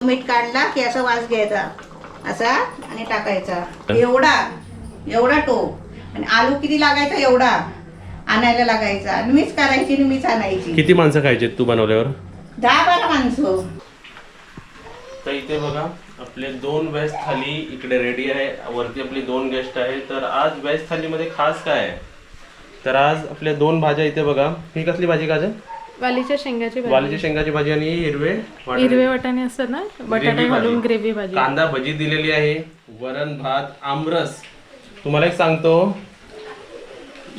मीठ काढला की असा वास घ्यायचा. असा आणि टाकायचा. एवढा एवढा टो आणि आलू किती लागायचा? एवढा. आणायला लागायचा. आणि मीच करायची आणि मीच आणायची. किती माणसं खायचे तू बनवल्यावर? दहा बारा माणसं. तर इथे बघा आपले दोन वेज थाली इकडे रेडी आहे. वरती आपली दोन गेस्ट आहे. तर आज वेज थालीमध्ये खास काय आहे? तर आज आपल्या दोन भाज्या इथे बघा. ही कसली भाजी काय आहे? वालीच्या शेंगाची भाजी. वालीची शेंगाची भाजी आणि हिरवे. हिरवे वाटाणे असतात ना बटाटे घालून. ग्रेव्ही भाजी. कांदा भजी दिलेली आहे वरण भात आमरस. तुम्हाला एक सांगतो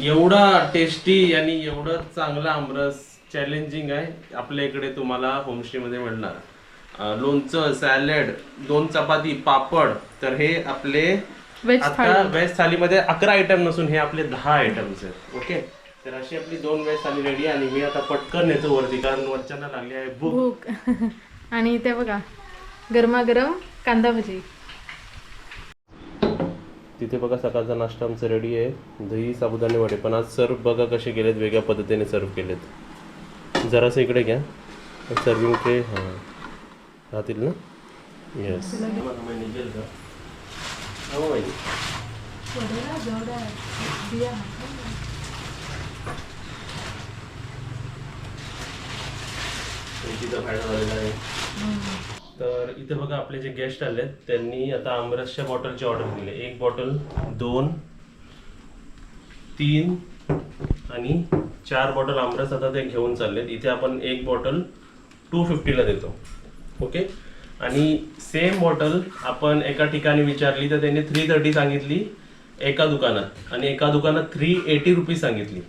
एवढा टेस्टी आणि एवढं चांगलं आमरस चॅलेंजिंग आहे आपल्या इकडे तुम्हाला होमस्टे मध्ये मिळणार लोणचं सॅलड दोन चपाती पापड तर हे आपले आता व्हेज थालीमध्ये अकरा आयटम नसून हे आपले दहा आयटम्स आहेत. ओके तर अशी आपली दोन व्हेज थाली रेडी आणि मी आता पटकन येतो वरती कारण वरच्यांना लागली आहे भूक. भूक. आणि इथे बघा गरमागरम कांदा भजी. तिथे बघा सकाळचा नाश्ता आमचं रेडी आहे. दही साबुदाणे वडे. पण आज सर्व बघा कसे केलेत वेगळ्या पद्धतीने सर्व केलेत. जरासं इकडे घ्या. सर्विंग ट्रे हां. राहतील ना? येस तर इथे बघा आपले जे गेस्ट आलेत त्यांनी आता आमरसच्या बॉटलची ऑर्डर दिली एक बॉटल दोन तीन आणि चार बॉटल आमरस आता ते घेऊन चाललेत. इथे आपण एक बॉटल टू फिफ्टीला देतो. ओके आणि सेम बॉटल आपण एका ठिकाणी विचारली तर त्यांनी थ्री थर्टी सांगितली एका दुकानात आणि एका दुकानात थ्री एटी रुपीज सांगितली.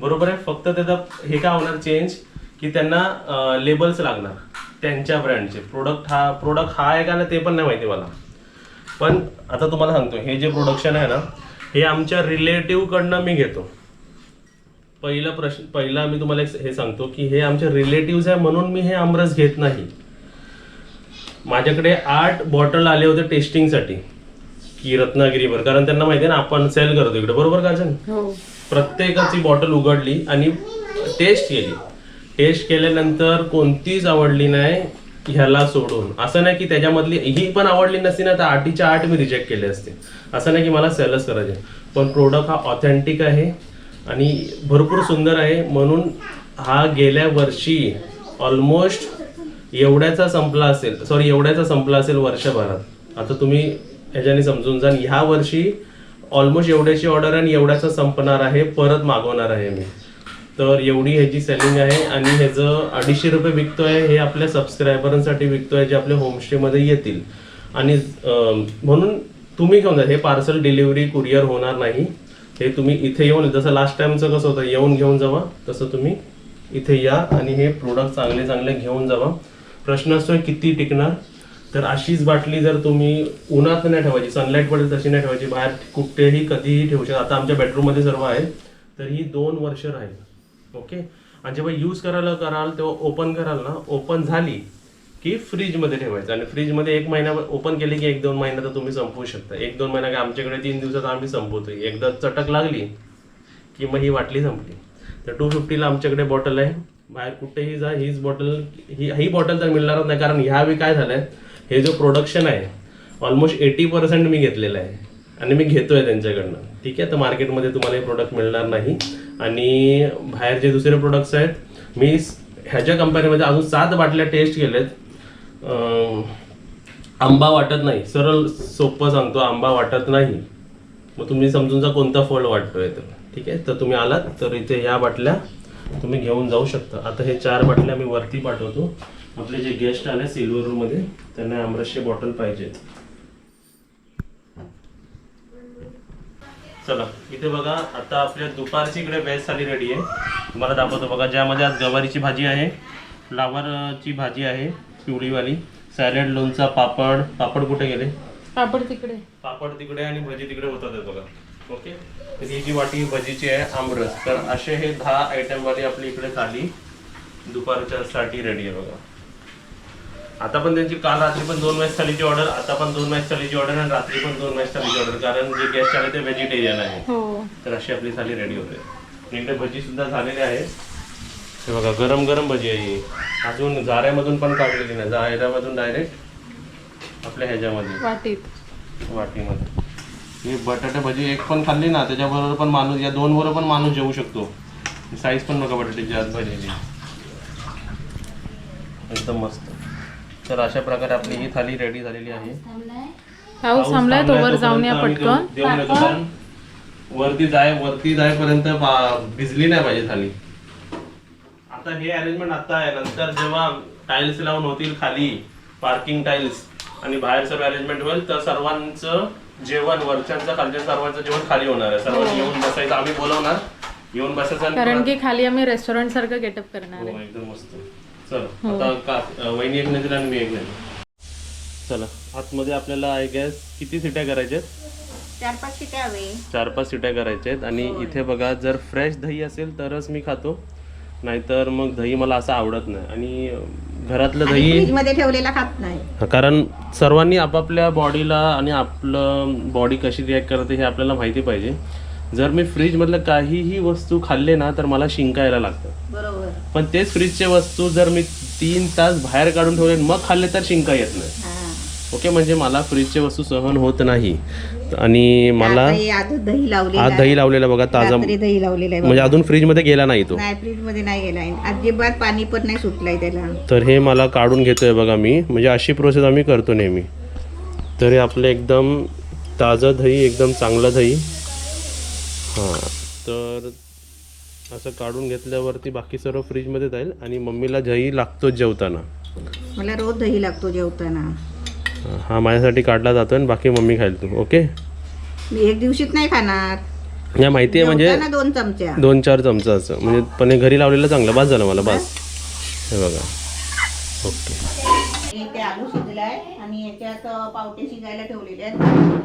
बरोबर आहे? फक्त त्याचा हे काय होणार? चेंज की त्यांना लेबल्स लागणार. त्यांच्या ब्रँडचे प्रोडक्ट हा प्रोडक्ट हा आहे का ना ते पण नाही माहिती मला. पण आता तुम्हाला सांगतो हे जे प्रोडक्शन आहे ना हे आमच्या रिलेटिव्ह कडनं मी घेतो. पहिला प्रश्न पहिला मी तुम्हाला एक हे सांगतो की हे आमचे रिलेटिव्ह आहे म्हणून मी हे आमरस घेत नाही. माझ्याकडे आठ बॉटल आले होते टेस्टिंगसाठी की रत्नागिरीवर कारण त्यांना माहिती आहे ना आपण सेल करतो इकडे. बरोबर काजन हो. प्रत्येकाची बॉटल उघडली आणि टेस्ट केली. टेस्ट केल्यानंतर कोणतीच आवडली नाही ह्याला सोडून. असं नाही की त्याच्यामधली ही पण आवडली नसती ना तर आठीच्या आठ मी रिजेक्ट केले असते. असं नाही की मला सेलच करायचे पण प्रोडक्ट हा ऑथेंटिक आहे आणि भरपूर सुंदर आहे. म्हणून हा गेल्या वर्षी ऑलमोस्ट एवढ्याचा संपला असेल सॉरी एवढ्याचा संपला असेल वर्षभरात. आता तुम्ही ह्याच्याने समजून जा. ह्या वर्षी ऑलमोस्ट एवढ्याची ऑर्डर आणि एवढ्याचा संपणार आहे. परत मागवणार आहे मी. तर एवढी ह्याची सेलिंग आहे आणि ह्याचं अडीचशे रुपये विकतोय हे आपल्या सबस्क्रायबरांसाठी विकतोय जे आपल्या होमस्टेमध्ये येतील. आणि म्हणून तुम्ही घेऊन जा. हे पार्सल डिलिव्हरी कुरिअर होणार नाही. हे तुम्ही इथे येऊन जसं लास्ट टाइमचं कसं होतं येऊन घेऊन जावा. तसं तुम्ही इथे या आणि हे प्रोडक्ट चांगले चांगले घेऊन जावा. प्रश्न असतोय किती टिकणार? तर अशीच बाटली जर तुम्ही उन्हात नाही ठेवायची सनलाईट पडेल तशी नाही ठेवायची बाहेर कुठेही कधीही ठेवू शकता. आता आमच्या बेडरूममध्ये सर्व आहे. तर ही दोन वर्ष राहील. ओके आणि जेव्हा यूज करायला कराल तेव्हा ओपन कराल ना ओपन झाली की फ्रीजमध्ये ठेवायचं. आणि फ्रीजमध्ये एक महिना ओपन केली की एक दोन महिना तर तुम्ही संपवू शकता. एक दोन महिना काय आमच्याकडे तीन दिवसात आम्ही संपवतो एकदा चटक लागली की मग ही वाटली संपली. तर टू फिफ्टीला आमच्याकडे बॉटल आहे. बाहेर कुठेही जा हीच बॉटल ही ही बॉटल तर मिळणारच नाही. कारण ह्यावेळी काय झालं आहे हे जो प्रोडक्शन आहे ऑलमोस्ट एटी पर्सेंट मी घेतलेलं आहे. आणि मी घेतोय त्यांच्याकडनं. ठीक आहे? तर मार्केटमध्ये तुम्हाला हे प्रोडक्ट मिळणार नाही. आणि बाहेर जे दुसरे प्रोडक्ट्स आहेत मी ह्याच्या कंपनीमध्ये अजून सात बाटल्या टेस्ट केल्यात. आंबा वाटत नाही. सरळ सोपं सांगतो आंबा वाटत नाही. मग तुम्ही समजून जा कोणता फळ वाटतोय तर. ठीक आहे? तर तुम्ही आलात तर इथे या बाटल्या तुम्ही घेऊन जाऊ शकता. आता हे चार बाटल्या मी वरती पाठवतो. आपले जे गेस्ट आले सिल्वर रूममध्ये त्यांना आमरसचे बॉटल पाहिजेत. चला इथे बघा आता आपल्या दुपारची इकडे बेस्ट थाली रेडी आहे. तुम्हाला दाखवतो बघा ज्यामध्ये आज गवारीची भाजी आहे फ्लावरची भाजी आहे पिवळीवाली. सॅलड लोणचा पापड. पापड कुठे गेले? पापड तिकडे. पापड तिकडे आणि भजी तिकडे होतात बघा. ओके? तर ही जी वाटी भजीची आहे आमरस. तर असे हे दहा आयटम वाली आपली इकडे थाली दुपारच्या साठी रेडी आहे बघा. आता पण त्यांची काल रात्री पण दोन मॅच थालीची ऑर्डर आता पण दोन मॅच थालीची ऑर्डर आणि रात्री पण दोन मॅच थालीची ऑर्डर कारण जे गेस्ट आले ते व्हेजिटेरियन आहे. हो. तर अशी आपली थाली रेडी होते. इकडे भजी सुद्धा झालेली आहे. हे बघा गरम गरम भजी आहे ही. अजून झाऱ्यामधून पण काढलेली नाही. झाऱ्यामधून डायरेक्ट आपल्या ह्याच्यामध्ये. वाटीत. वाटीमध्ये. ही बटाटे भजी एक पण खाल्ली ना त्याच्याबरोबर पण माणूस या दोन बरोबर पण माणूस जेवू शकतो. साईज पण बघा बटाट्याची आज भजीची एकदम मस्त. तर अशा प्रकारे आपली ही थाली रेडी झालेली आहे. पाऊस थांबलाय तोवर जाऊन या पटकन. देऊन- देऊन येतो कारण वरती जाय वरती जायपर्यंत भिजली नाही पाहिजे थाली. आता हे अरेंजमेंट आता आहे. नंतर जेव्हा टाइल्स लावून होतील खाली पार्किंग टाइल्स आणि बाहेरचं अरेंजमेंट होईल तर सर्वांचं जेवण वरच्यांचं खालच्या सर्वांचं जेवण खाली होणार आहे. सर्वांनी येऊन बसायचं. आम्ही बोलवणार. येऊन बसायचं आणि कारण की खाली आम्ही रेस्टॉरंट सारखं गेटअप करणार हो आहे. एकदम मस्त. चल आता का अं, वहिनी एक नेतील आणि मी एक नेईल चला आतमध्ये आपल्याला आय गॅस किती सिट्या करायच्या चार पाच शिट्या हवे. चार पाच सिट्या करायच्या आहेत आणि इथे बघा जर फ्रेश दही असेल तरच मी खातो. नाहीतर मग दही मला असं आवडत नाही. आणि घरातलं दही मध्ये ठेवलेला खात नाही. कारण सर्वांनी आपापल्या बॉडीला आणि आपलं बॉडी कशी रिॲक्ट करते हे आपल्याला माहिती पाहिजे. जर मी फ्रीजमधलं काहीही वस्तू खाल्ले ना तर मला शिंकायला लागतं. बरोबर. पण तेच फ्रीजचे वस्तू जर मी तीन तास बाहेर काढून ठेवले मग खाल्ले तर शिंका येत नाही. हा. ओके म्हणजे मला फ्रीजचे वस्तू सहन होत नाही. आणि मला आता हे दही लावलेलं आज. दही लावलेला बघा ताजा रात्री दही लावलेलं आहे म्हणजे अजून फ्रीजमध्ये गेला नाही तो. नाही फ्रीजमध्ये नाही गेलाय अजिबात पाणी पण नाही सुटलाय त्याला. तर हे मला काढून घेतोय बघा मी. म्हणजे अशी प्रोसेस आम्ही करतो नेहमी. तर हे आपलं एकदम ताजं दही एकदम चांगलं दही. हां. तर असं काढून घेतल्यावरती बाकी सर्व फ्रीजमध्ये जाईल आणि मम्मीला दही लागतो जेवताना. मला रोज दही लागतो जेवताना. हा माझ्यासाठी काढला जातो आणि बाकी मम्मी खाईल तू ओके? मी एक दिवशीच नाही खाणार. या माहिती आहे म्हणजे दोन चमच्या दोन चार चमचा असं. म्हणजे पण हे घरी लावलेलं चांगलं. बस झालं मला बस. हे बघा. ओके. इथे आलू शिजलाय आणि याच्यात पावटे शिजायला ठेवलेले आहेत.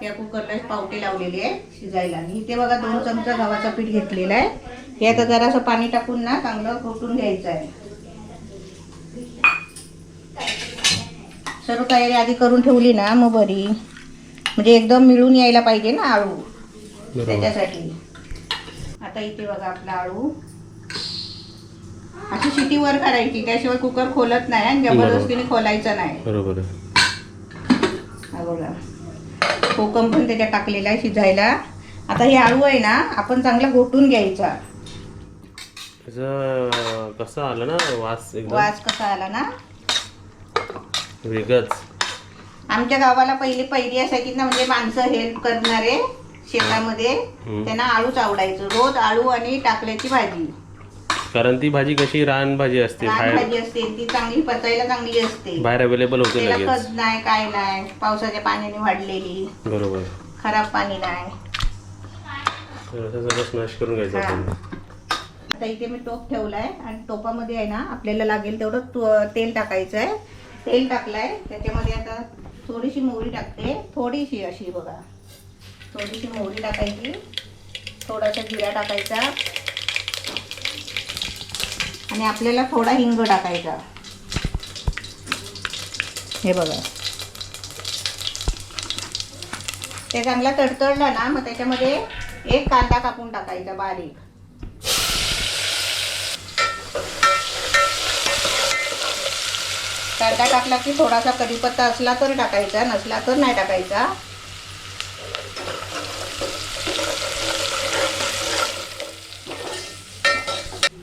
त्या कुकरला पावटे लावलेले आहे शिजायला. आणि इथे बघा दोन चमचा गव्हाचं पीठ घेतलेलं आहे. हे आता जरासं पाणी टाकून ना चांगलं घोटून घ्यायचं आहे. सर्व तयारी आधी करून ठेवली ना मग बरी. म्हणजे एकदम मिळून यायला पाहिजे ना आळू. त्याच्यासाठी. आता इथे बघा आपला आळू. अशी शिटी वर करायची त्याशिवाय कुकर खोलत नाही आणि जबरदस्तीने खोलायचं नाही. बरोबर बघा. कोकम पण त्याच्यात टाकलेला आहे शिजायला. आता हे आळू आहे ना आपण चांगला घोटून घ्यायचा. कसं आलं ना वास एकदम? वास कसा आला ना? वेगळंच. आमच्या गावाला पहिली पहिली असायची ना म्हणजे माणसं हेल्प करणारे शेतामध्ये. त्यांना आळूच आवडायचं. रोज आळू आणि टाकल्याची भाजी. कारण ती भाजी कशी रान भाजी असते बाहेर भाजी असते ती चांगली पचायला चांगली असते. बाहेर अवेलेबल होते त्याला लगेच. खत नाही काय नाही. पावसाच्या पाण्याने वाढलेली. बरोबर. खराब पाणी नाही. तर असं सगळं स्मॅश करून घ्यायचं. आपण. आता इथे मी टोप ठेवलाय आणि टोपामध्ये आहे ना आपल्याला लागेल तेवढं तु- तेल टाकायचं आहे तेल टाकलाय. त्याच्यामध्ये आता थोडीशी मोहरी टाकते. थोडीशी अशी बघा. थोडीशी मोहरी टाकायची. थोडासा जिरा टाकायचा. आणि आपल्याला थोडा हिंग टाकायचा. हे बघा. ते चांगला तडतडला ना मग त्याच्यामध्ये एक कांदा कापून टाकायचा बारीक. कांदा टाकला की थोडासा कढीपत्ता असला तर टाकायचा नसला तर नाही टाकायचा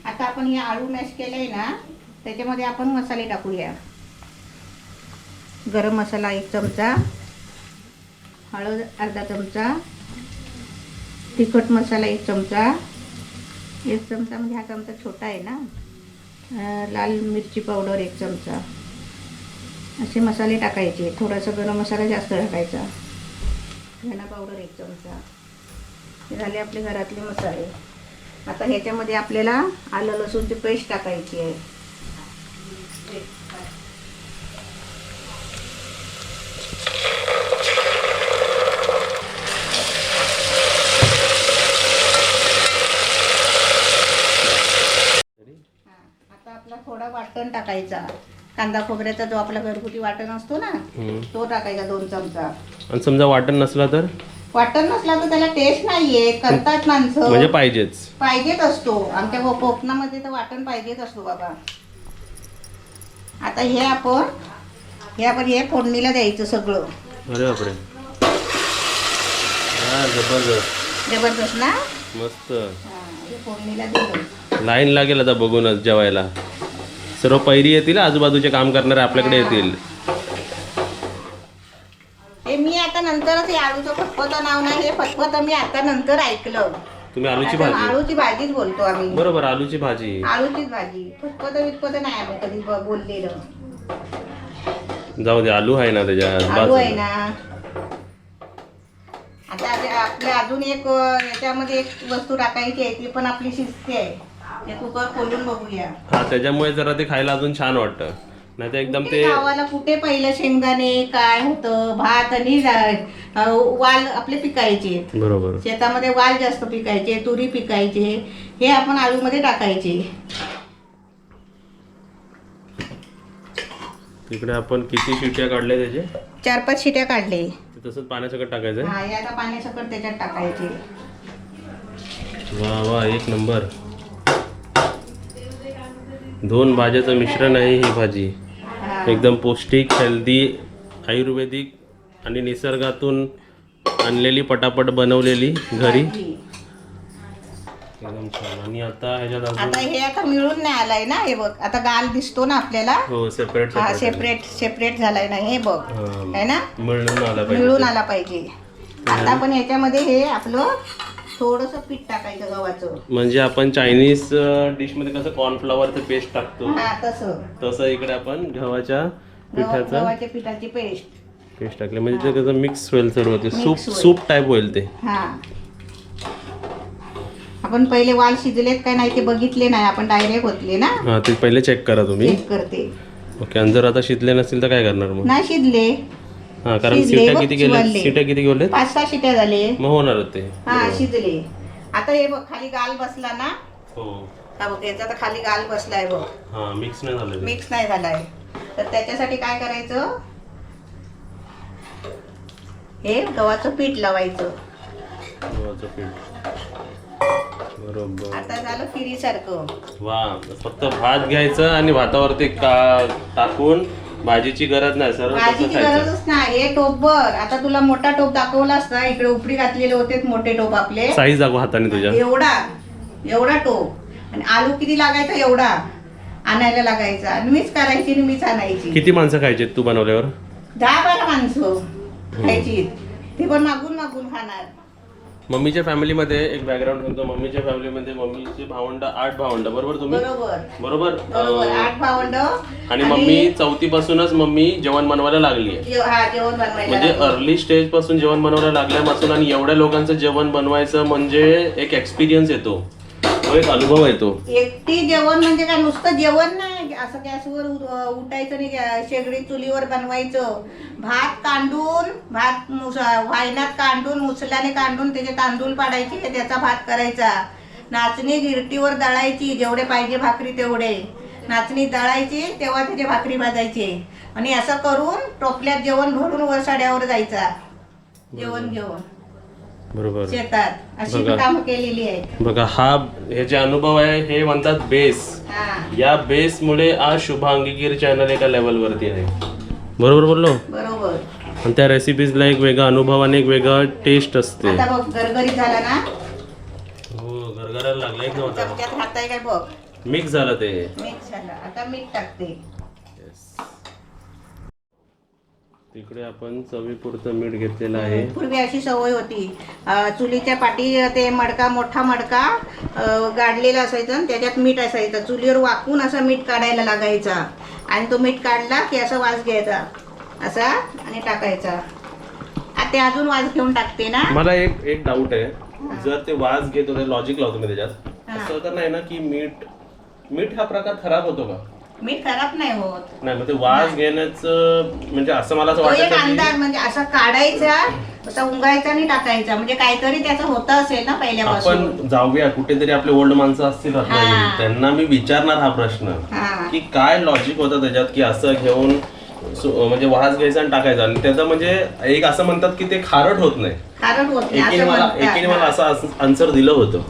आता आपण हे आळू मॅश आहे ना त्याच्यामध्ये आपण मसाले टाकूया. गरम मसाला एक चमचा हळद अर्धा चमचा तिखट मसाला एक चमचा एक चमचा म्हणजे हा चमचा छोटा आहे ना लाल मिरची पावडर एक चमचा. असे मसाले टाकायचे थोडासा गरम मसाला जास्त टाकायचा. धना पावडर एक चमचा. हे झाले आपले घरातले मसाले. आता ह्याच्यामध्ये आपल्याला आलं लसूणची पेस्ट टाकायची आहे. आता आपला थोडा वाटण टाकायचा. कांदा खोबऱ्याचा जो आपला घरगुती वाटण असतो ना. तो टाकायचा दोन चमचा. आणि समजा वाटण नसला तर? वाटण नसला तर त्याला टेस्ट नाहीये. करतात माणसं. म्हणजे पाहिजेच. पाहिजेच असतो. आमच्या को- कोकणामध्ये तर वाटण पाहिजेच असतो बाबा. आता हे आपण हे आपण हे फोडणीला द्यायचं सगळं. अरे बापरे. हा जबरदस्त. जबरदस्त ना? मस्त. हा, हे फोडणीला दिलं. लाईन लागेल आता बघूनच जेवायला. सर्व पैरी येतील आजूबाजूचे काम करणारे आपल्याकडे येतील हे मी आता नंतरच हे आळूचं नाव नाही हे फटफट मी आता नंतर ऐकलं. तुम्ही आलूची आता भाजी? आळूची भाजीच बोलतो आम्ही. बरोबर आलूची भाजी. आळूचीच भाजी. फटफट विटपट नाही आम्ही कधी ब- बोललेलं. जाऊ दे आलू आहे ना त्याच्यात आळू आहे बाजूला. ना. आता आपल्या आपल्या अजून एक अं, याच्यामध्ये एक वस्तू टाकायची आहे ती पण आपली शिजते. आहे ते कुकर खोलून बघूया. हा त्याच्यामुळे जरा ते खायला अजून छान वाटतं. नाही तर एकदम ते गावाला कुठे पहिलं शेंगदाणे काय होतं? भात आणि जा- वाल आपले पिकायचे. बरोबर. शेतामध्ये वाल जास्त पिकायचे तुरी पिकायचे हे आपण आळूमध्ये टाकायचे. तिकडे आपण किती शिट्या काढल्या त्याचे? चार पाच शिट्या काढले. ते तसंच पाण्यासकट टाकायचं हा हे आता पाण्यासकट त्याच्यात टाकायचे. वा वा एक नंबर. दोन भाज्याचं मिश्रण आहे ही भाजी. एकदम पौष्टिक हेल्दी आयुर्वेदिक आणि निसर्गातून आणलेली पटापट बनवलेली घरी. एकदम छान. आणि आता ह्याच्यात आता अजून हे आता मिळून नाही आलाय ना हे बघ. आता गाल दिसतो ना आपल्याला. हो सेपरेट हा सेपरेट सेपरेट झालाय ना हे बघ. आहे ना? मिळून आला मिळून पाहिजे आला पाहिजे. आता आपण याच्यामध्ये हे आपलं थोडस पीठ टाकायचं गव्हाचं. म्हणजे आपण चायनीज डिशमध्ये कसं कॉर्नफ्लॉवरचं पेस्ट टाकतो? हा तसं. तसं इकडे आपण गव्हाच्या गव्हा- पिठाचा गव्हाच्या पिठाची पेस्ट पेस्ट टाकले. म्हणजे ते कसं मिक्स होईल सर्व ते. सूप होईल. सूप टाईप होईल ते. हा. आपण पहिले वाल शिजलेत काय नाही ते बघितले नाही. आपण डायरेक्ट होतले ना? हा ते पहिले चेक करा तुम्ही. चेक करते. ओके आणि जर आता शिजले नसतील तर काय करणार मग? नाही शिजले. हा कारण शिजले, बघ, किती गेल्या शिजले. सिट्या किती गेलेत पाच सहा शिट्या झाले. मग होणार ते. हा शिजले. आता हे बघ खाली गाल बसला ना? हो. हा बघ याचा तर खाली गाल बसलाय बघ. हा मिक्स नाही झालं. मिक्स नाही झालाय. तर त्याच्यासाठी काय करायचं? हे गव्हाचं पीठ लावायचं. गव्हाचं पीठ. बरोबर. आता झालं खिरीसारखं वा फक्त भात घ्यायचं आणि भातावरती का टाकून भाजीची गरज नाही तसं भाजीची खायचं. गरजच नाही हे टोपभर आता तुला मोठा टोप दाखवला असता इकडे उपडी घातलेले होते मोठे टोप आपले. साईज दाखव हाताने तुझ्या. एवढा एवढा टोप. आणि आलू किती लागायचा? एवढा. आणायला लागायचा. आणि मीच करायची आणि मीच आणायची. किती माणसं खायची तू बनवल्यावर? दहा बारा माणसं खायची ती पण मागून मागून खाणार. मम्मीच्या फॅमिलीमध्ये एक बॅकग्राऊंड सांगतो मम्मीच्या फॅमिलीमध्ये मम्मीचे भावंड आठ भावंड. बरोबर तुम्ही? बरोबर. बरोबर? बरोबर. अं, आठ भावंड. आणि मम्मी चौथी पासूनच मम्मी जेवण बनवायला लागली आहे. हा जेवण म्हणजे. अर्ली स्टेजपासून जेवण बनवायला लागल्यापासून आणि एवढ्या लोकांचं जेवण बनवायचं म्हणजे एक एक्सपिरियन्स येतो. तो एक अनुभव येतो. एकटी जेवण म्हणजे काय? नुसतं जेवण नाही. असं गॅसवर उठायचं गॅ- शेगडी चुलीवर बनवायचं. भात कांडून भात मुस- वायनात कांडून मुसल्याने कांडून त्याचे तांदूळ पाडायचे त्याचा भात करायचा. नाचणी गिरटीवर दळायची जेवढे पाहिजे भाकरी तेवढे. नाचणी दळायची तेव्हा त्याचे भाकरी भाजायचे. आणि असं करून टोपल्यात जेवण भरून वर साड्यावर जायचा. जेवण घेऊन. बरोबर. शेतात. अशी बघा. कामं केलेली आहेत. बघा हा हे जे अनुभव आहे हे म्हणतात बेस. हा. या बेसमुळे आज शुभांगीगिरी चॅनल एका लेवलवरती आहे. बरोबर बोललो? बरोबर. आणि त्या रेसिपीजला एक वेगळा अनुभव आणि एक वेगळा टेस्ट असते. आता बघ गरगरीत झाला ना? हो गरगरायला लागला एक नव्हता चमच्यात खाताय काय बघ? मिक्स झालं ते. मिक्स झाला. आता मीठ टाकते. तिकडे आपण चवीपुरतं मीठ घेतलेलं आहे. पूर्वी अशी सवय होती. अं, चुलीच्या पाठी ते मडका मोठा मडका अं, गाडलेला असायचा आणि त्याच्यात मीठ असायचं. चुलीवर वाकून असा मीठ काढायला लागायचा. आणि तो मीठ काढला की असा वास घ्यायचा. असा आणि टाकायचा. आता ते अजून वास घेऊन टाकते ना? मला एक एक डाऊट आहे. जर ते वास घेत होते लॉजिक लावतो मी त्याच्यात. असं तर नाही ना की मीठ मीठ हा प्रकार खराब होतो का? मीठ खराब नाही होत. नाही मग ते वास घेण्याचं म्हणजे असं मला असं तो एक वाटायचं अंदाज म्हणजे असा काढायचा असा उंगायचा आणि टाकायचा. म्हणजे काहीतरी त्याचं होतं असेल ना पहिल्यापासून. आपण जाऊया कुठेतरी आपले ओल्ड माणसं असतील. रत्नागिरीत त्यांना मी विचारणार हा प्रश्न. हा. की काय लॉजिक होतं त्याच्यात की असं घेऊन सो- म्हणजे वास घ्यायचा आणि टाकायचा? आणि त्याचं म्हणजे एक असं म्हणतात की ते खारट होत नाही. खारट होत नाही एकीने असं मला एकीने मला म्हणतात असं आन्सर दिलं होतं.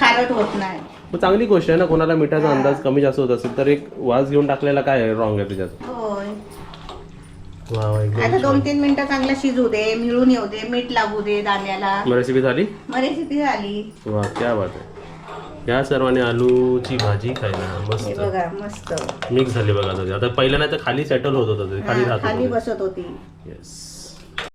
खारट होत नाही. मग चांगली गोष्ट आहे ना कोणाला मिठाचा अंदाज कमी जास्त होत असेल तर एक वास घेऊन टाकलेला काय रॉंग आहे त्याच्यात? होय. वा वा एकदम आता दोन तीन मिनिटं चांगलं शिजू दे मिळून येऊ दे मीठ लागू दे दाण्याला. मग रेसिपी झाली? मग रेसिपी झाली. वा क्या बात आहे. या सर्वांनी आलूची भाजी खायला. हे मस्त बघा मस्त. मिक्स झाली बघा आता. पहिल्या नाही तर खाली सेटल होत होतं ते खाली हा, राहत खाली होतं बसत होती. येस